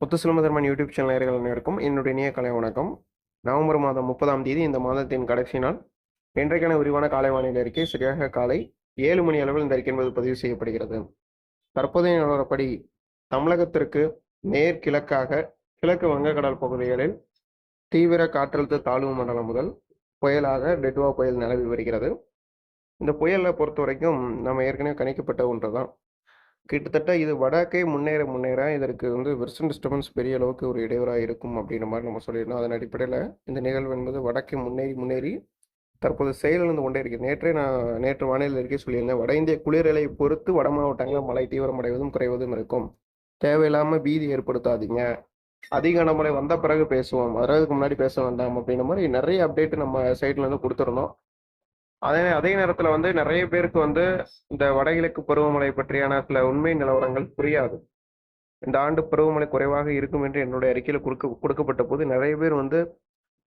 முத்துசிலமதர்மன் YouTube channel நேர்கள் அனைவருக்கும் என்னுடைய இணைய கலை வணக்கம். நவம்பர் மாதம் முப்பதாம் தேதி இந்த மாதத்தின் கடைசி நாள். இன்றைக்கான விரிவான காலை வானிலை அறிக்கை சரியாக காலை ஏழு மணி அளவில் இந்த அறிக்கை என்பது பதிவு செய்யப்படுகிறது. தற்போதைய நிலவரப்படி தமிழகத்திற்கு நேர்கிழக்காக கிழக்கு வங்கக்கடல் பகுதிகளில் தீவிர காற்றழுத்த தாழ்வு மண்டலம் முதல் புயலாக டெட்வா புயல் நிலவி வருகிறது. இந்த புயலை பொறுத்த வரைக்கும் நம்ம ஏற்கனவே கணிக்கப்பட்ட ஒன்று தான் கிட்டத்தட்ட இது வடக்கே முன்னேற முன்னேற இதற்கு வந்து வெஸ்டர்ன் டிஸ்டர்பன்ஸ் பெரிய அளவுக்கு ஒரு இடையூறாக இருக்கும் அப்படின்ற மாதிரி நம்ம சொல்லியிருந்தோம். அதன் அடிப்படையில் இந்த நிகழ்வு என்பது வடக்கே முன்னேறி முன்னேறி தற்போது செயலிழந்து கொண்டே இருக்கு. நேற்றே நான் நேற்று வானிலை இருக்கே சொல்லியிருந்தேன். வட இந்திய குளிரலை பொறுத்து வட மாவட்டங்களில் மழை தீவிரமடைவதும் குறைவதும் இருக்கும். தேவையில்லாமல் பீதி ஏற்படுத்தாதீங்க. அதிக கனமழை வந்த பிறகு பேசுவோம். வர்றதுக்கு முன்னாடி பேச வேண்டாம் அப்படின்ற மாதிரி நிறைய அப்டேட் நம்ம சைட்லேருந்து கொடுத்துருந்தோம். அதே அதே நேரத்தில் வந்து நிறைய பேருக்கு வந்து இந்த வடகிழக்கு பருவமழை பற்றியான சில உண்மை நிலவரங்கள் புரியாது. இந்த ஆண்டு பருவமழை குறைவாக இருக்கும் என்று என்னுடைய அறிக்கையில் கொடுக்க கொடுக்கப்பட்ட போது நிறைய பேர் வந்து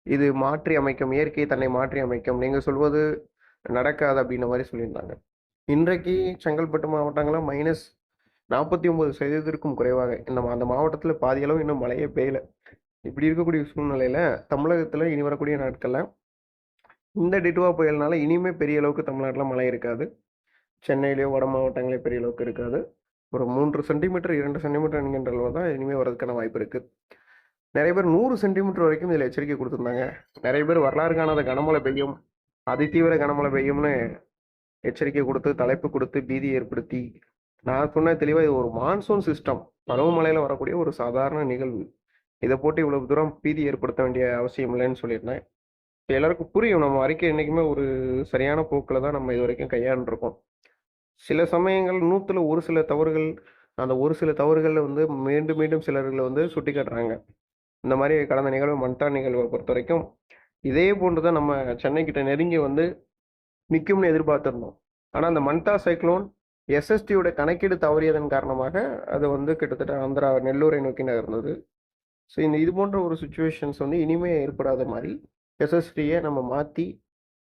இது மாற்றி அமைக்கும் இயற்கை தன்னை மாற்றி அமைக்கும் நீங்கள் சொல்வது நடக்காது அப்படின்ற மாதிரி சொல்லியிருந்தாங்க. இன்றைக்கு செங்கல்பட்டு மாவட்டங்களில் மைனஸ் நாற்பத்தி ஒன்பது சதவீதத்திற்கும் குறைவாக இந்த அந்த மாவட்டத்தில் பாதி அளவு இன்னும் மழையே பெய்யலை. இப்படி இருக்கக்கூடிய சூழ்நிலையில தமிழகத்தில் இனி வரக்கூடிய நாட்களில் இந்த டிட்டுவா புயல்னால இனிமே பெரிய அளவுக்கு தமிழ்நாட்டில் மழை இருக்காது. சென்னையிலேயோ வட மாவட்டங்களே பெரிய அளவுக்கு இருக்காது. ஒரு மூன்று சென்டிமீட்டர் இரண்டு சென்டிமீட்டர் என்கின்ற அளவு தான் இனிமேல் வரதுக்கான வாய்ப்பு இருக்குது நிறைய பேர் நூறு சென்டிமீட்டர் வரைக்கும் இதில் எச்சரிக்கை கொடுத்துருந்தாங்க. நிறைய பேர் வரலாறு காணாத கனமழை பெய்யும் அதிதீவிர கனமழை பெய்யும்னு எச்சரிக்கை கொடுத்து தலைப்பு கொடுத்து பீதி ஏற்படுத்தி நான் சொன்ன தெளிவாக இது ஒரு மான்சூன் சிஸ்டம் பருவமழையில் வரக்கூடிய ஒரு சாதாரண நிகழ்வு. இதை போட்டு இவ்வளவு தூரம் பீதி ஏற்படுத்த வேண்டிய அவசியம் இல்லைன்னு சொல்லியிருந்தேன். இப்போ எல்லாருக்கும் புரியும். நம்ம அறிக்கை என்றைக்குமே ஒரு சரியான போக்கில் தான் நம்ம இது வரைக்கும் கையாண்டுருக்கோம். சில சமயங்கள் நூற்றுல ஒரு சில தவறுகள் அந்த ஒரு சில தவறுகளில் வந்து மீண்டும் மீண்டும் சிலர்களை வந்து சுட்டி காட்டுறாங்க இந்த மாதிரி கடந்த நிகழ்வு மன்தா நிகழ்வை பொறுத்த வரைக்கும் இதே போன்று தான் நம்ம சென்னை கிட்ட நெருங்கி வந்து நிற்கும்னு எதிர்பார்த்துருந்தோம். ஆனால் அந்த மன்தா சைக்ளோன் எஸ்எஸ்டியோட கணக்கீடு தவறியதன் காரணமாக அது வந்து கிட்டத்தட்ட ஆந்திரா நெல்லூரை நோக்கி நகர்ந்தது. ஸோ இந்த இது போன்ற ஒரு சுச்சுவேஷன்ஸ் வந்து இனிமே ஏற்படாத மாதிரி எஸ்எஸ்டியை நம்ம மாற்றி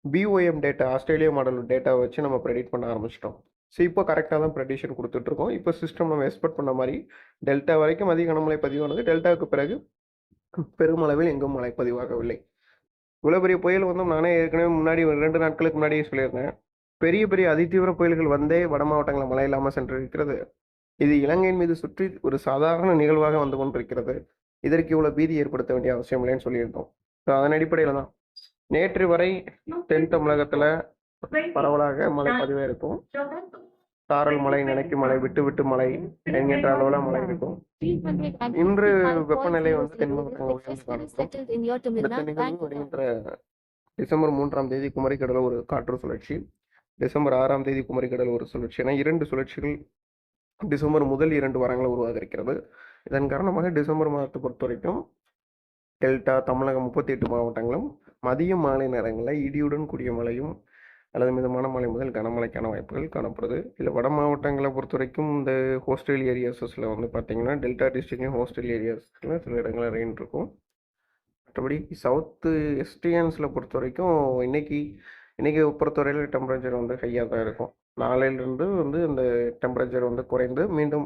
பிஓஎம் டேட்டா ஆஸ்திரேலியா மாடல் டேட்டாவை வச்சு நம்ம ப்ரெடிக்ட் பண்ண ஆரம்பிச்சிட்டோம். ஸோ இப்போ கரெக்டாக தான் ப்ரெடிஷன் கொடுத்துட்ருக்கோம் இப்போ சிஸ்டம் நம்ம எக்ஸ்பெக்ட் பண்ண மாதிரி டெல்டா வரைக்கும் அதிக கனமழை பதிவானது டெல்டாவுக்கு பிறகு பெருமளவில் எங்கும் மழை பதிவாகவில்லை. இவ்வளோ பெரிய புயல் வந்து நானே ஏற்கனவே முன்னாடி ஒரு ரெண்டு நாட்களுக்கு முன்னாடியே சொல்லியிருந்தேன். பெரிய பெரிய அதிதீவிர புயல்கள் வந்தே வட மாவட்டங்களில் மழை இல்லாமல் சென்றிருக்கிறது. இது இலங்கையின் மீது சுற்றி ஒரு சாதாரண நிகழ்வாக வந்து கொண்டிருக்கிறது. இதற்கு இவ்வளோ பீதி ஏற்படுத்த வேண்டிய அவசியம் இல்லைன்னு சொல்லியிருந்தோம். ஸோ அதன் அடிப்படையில் தான். நேற்று வரை தென் தமிழகத்தில் பரவலாக மழை பதிவாக இருக்கும் சாரல் மழை நினைக்கும் மழை விட்டு விட்டு மழை என்கின்ற அளவில் மழை இருக்கும். இன்று வெப்பநிலை வந்து தென் வருகின்ற டிசம்பர் மூன்றாம் தேதி குமரிக்கடல் ஒரு காற்று சுழற்சி டிசம்பர் ஆறாம் தேதி குமரிக்கடல் ஒரு சுழற்சி என இரண்டு சுழற்சிகள் டிசம்பர் முதல் இரண்டு வாரங்களில் உருவாக இருக்கிறது. இதன் காரணமாக டிசம்பர் மாதத்தை பொறுத்த வரைக்கும் டெல்டா தமிழகம் முப்பத்தி எட்டு மாவட்டங்களும் மதிய மாலை நேரங்களில் இடியுடன் கூடிய மழையும் அல்லது மிதமான மழை முதல் கனமழைக்கான வாய்ப்புகள் காணப்படுது. இல்லை வட மாவட்டங்களை பொறுத்த வரைக்கும் இந்த ஹோஸ்டல் ஏரியாஸஸில் வந்து பார்த்தீங்கன்னா டெல்டா டிஸ்ட்ரிக்ட்லையும் ஹோஸ்டல் ஏரியாஸில் சில இடங்களில் ரெயின் இருக்கும். மற்றபடி சவுத்து எஸ்டிஎன்ஸில் பொறுத்த வரைக்கும் இன்னைக்கு இன்றைக்கி பொறுத்தவரையில் டெம்பரேச்சர் வந்து ஹையாக தான் இருக்கும். நாளையிலிருந்து வந்து இந்த டெம்பரேச்சர் வந்து குறைந்து மீண்டும்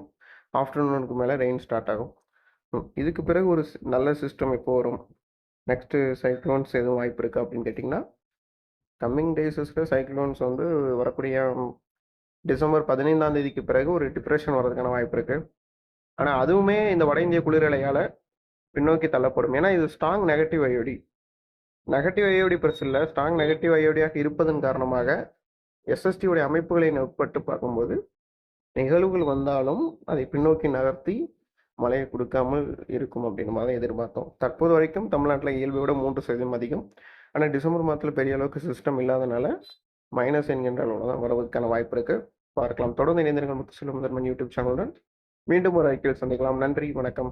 ஆஃப்டர்நூனுக்கு மேலே ரெயின் ஸ்டார்ட் ஆகும். இதுக்கு பிறகு ஒரு சி- நல்ல சிஸ்டம் எப்போ வரும். நெக்ஸ்ட்டு சைக்ளோன்ஸ் எதுவும் வாய்ப்பு இருக்குது அப்படின்னு கேட்டிங்கன்னா கம்மிங் டேஸஸில் சைக்ளோன்ஸ் வந்து வரக்கூடிய டிசம்பர் பதினைந்தாம் தேதிக்கு பிறகு ஒரு டிப்ரெஷன் வர்றதுக்கான வாய்ப்பு இருக்குது ஆனால் அதுவுமே இந்த வட இந்திய குளிரலையால் பின்னோக்கி தள்ளப்படும். ஏன்னா இது strong negative iodide negative iodide பிரச்சனை இல்லை. ஸ்ட்ராங் நெகட்டிவ் ஐயோடியாக இருப்பதன் காரணமாக எஸ்எஸ்டியுடைய அமைப்புகளை உட்பட்டு பார்க்கும்போது நிகழ்வுகள் வந்தாலும் அதை பின்னோக்கி நகர்த்தி மழையை கொடுக்காமல் இருக்கும் அப்படின்னு மாதிரி எதிர்பார்த்தோம். தற்போது வரைக்கும் தமிழ்நாட்டில் இயல்பை விட மூன்று சதவீதம் அதிகம். ஆனால் டிசம்பர் மாதத்தில் பெரிய அளவுக்கு சிஸ்டம் இல்லாதனால மைனஸ் என்கின்ற அளவில் தான் வருவதற்கான வாய்ப்பு இருக்குது பார்க்கலாம். தொடர்ந்து இணைந்திருங்கள் முத்து செல்வம் யூடியூப் சேனலுடன் மீண்டும் ஒரு அறிக்கையில் சந்திக்கலாம். நன்றி. வணக்கம்.